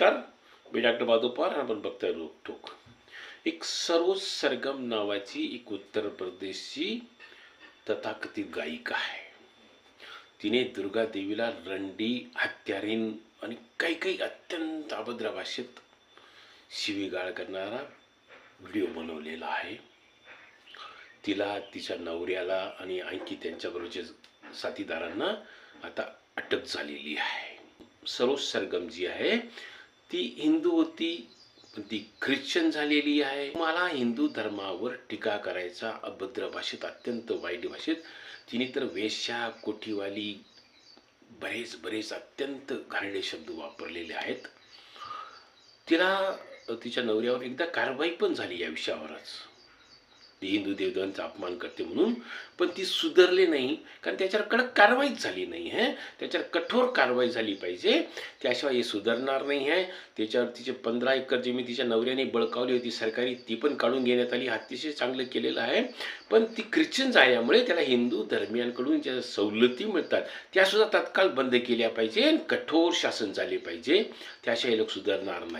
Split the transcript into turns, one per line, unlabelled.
नमस्कार मी डॉक्टर बादोपार आपण बघताय रोकठोक एक सरोज सरगम नावाची एक उत्तर प्रदेशची तथाकथित गायिका आहे. तिने दुर्गा देवीला रंडी हत्यारीन आणि काही काही अत्यंत अभद्र भाषेत शिवीगाळ करणारा व्हिडिओ बनवलेला आहे. तिला तिच्या नवऱ्याला आणि आणखी त्यांच्याबरोबरच्या साथीदारांना आता अटक झालेली आहे. सरोज सरगम जी आहे ती हिंदू होती पण ती ख्रिश्चन झालेली आहे. मला हिंदू धर्मावर टीका करायचा अभद्र भाषेत अत्यंत वाईट भाषेत तिने तर वेश्या कोठीवाली बरेच बरेच अत्यंत घाणेरडे शब्द वापरलेले आहेत. तिला तिच्या नवऱ्यावर एकदा कारवाई पण झाली या विषयावरच. हिंदू देवतांचा अपमान करते म्हणून पण ती सुधारली नाही कारण त्याच्यावर कडक कारवाईच झाली नाही आहे त्याच्यावर कठोर कारवाई झाली पाहिजे. त्याशिवाय हे सुधारणार नाही आहे त्याच्यावर तिचे पंधरा एकर जमीन तिच्या नवऱ्याने बळकावली होती सरकारी ती पण काढून घेण्यात आली अतिशय चांगलं केलेलं आहे. पण ती ख्रिश्चन झाल्यामुळे त्याला हिंदू धर्मियांकडून ज्या सवलती मिळतात त्यासुद्धा तत्काळ बंद केल्या पाहिजे आणि कठोर शासन झाले पाहिजे. त्याशिवाय लोक सुधारणार नाही.